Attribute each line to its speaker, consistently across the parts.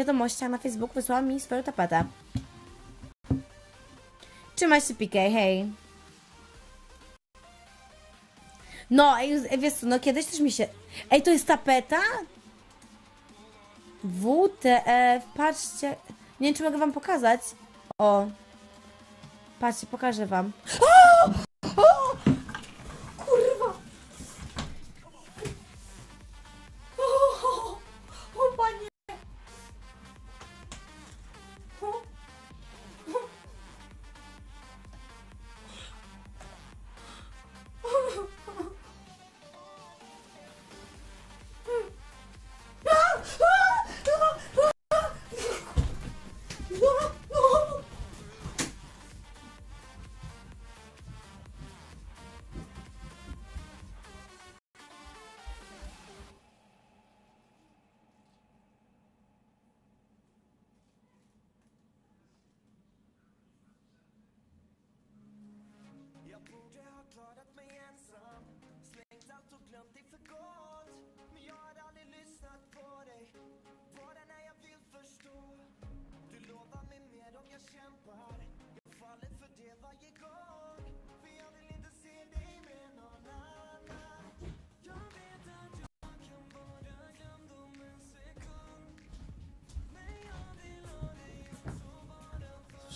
Speaker 1: wiadomościach na Facebooku wysłała mi swoją tapetę. Trzymaj się, PK, hej. No, ej, wiesz co, no kiedyś też mi się... Ej, to jest tapeta? WTF, patrzcie. Nie wiem, czy mogę wam pokazać. O. Patrzcie, pokażę wam. O!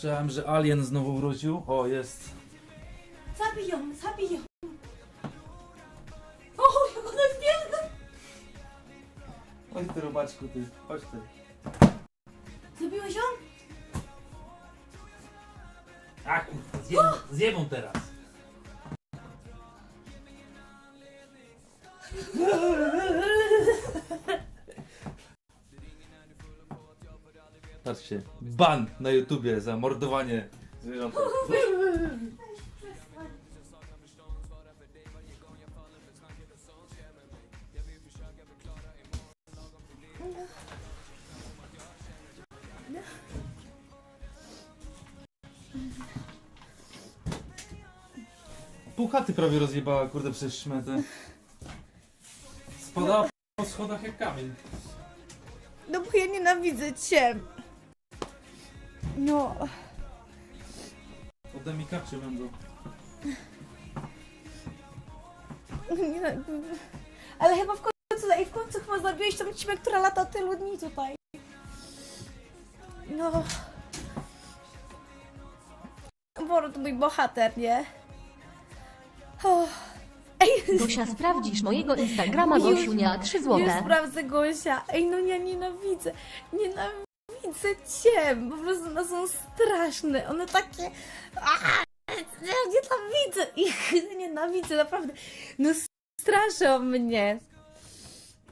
Speaker 2: Słyszałem, że Alien znowu wrócił. O, jest.
Speaker 1: Zabij ją, zabij ją! O, jak ona jest piękna!
Speaker 2: Chodź ty, robaczku, ty. Chodź ty.
Speaker 1: Zabiłeś ją?
Speaker 2: A kurwa, zjem, zjem ją teraz. Patrzcie, ban na YouTubie za mordowanie zwierząt. Pół chaty prawie rozjebała, kurde, przez szmetę. Spadała po schodach jak kamień.
Speaker 1: No bo ja nienawidzę cię. No,
Speaker 2: Ode mi kapcie będą.
Speaker 1: nie, ale chyba w końcu, ej, w końcu chyba zabiłeś tą ćmę, która lata tylu dni tutaj. No. Boro to mój bohater, nie? O. Ej,
Speaker 3: Gosia, sprawdzisz mojego Instagrama
Speaker 1: Już-
Speaker 3: Gosiunia 3
Speaker 1: Już
Speaker 3: złote.
Speaker 1: sprawdzę Gosia. Ej, no ja nienawidzę. Nienawidzę cię. Po prostu one są straszne. One takie... Aaa, ja nienawidzę ich. Nienawidzę, naprawdę. No straszą mnie.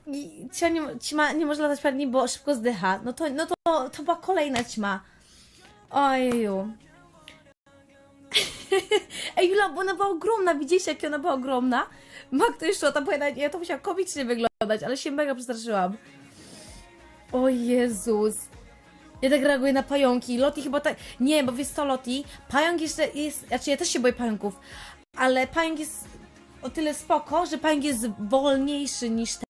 Speaker 1: I ćma nie, ćma nie może latać pewnie, bo szybko zdycha. No to, no to, to była kolejna ćma. Ojeju. Ej, Jula, bo ona była ogromna. Widzieliście, jak ona była ogromna? Ma ktoś jeszcze tam powiedzieć, ja to musiała komicznie wyglądać, ale się mega przestraszyłam. O Jezus. Ja tak reaguję na pająki. Loti chyba tak... Nie, bo wiesz co, Loti? Pająk jeszcze jest... Znaczy, ja też się boję pająków. Ale pająk jest o tyle spoko, że pająk jest wolniejszy niż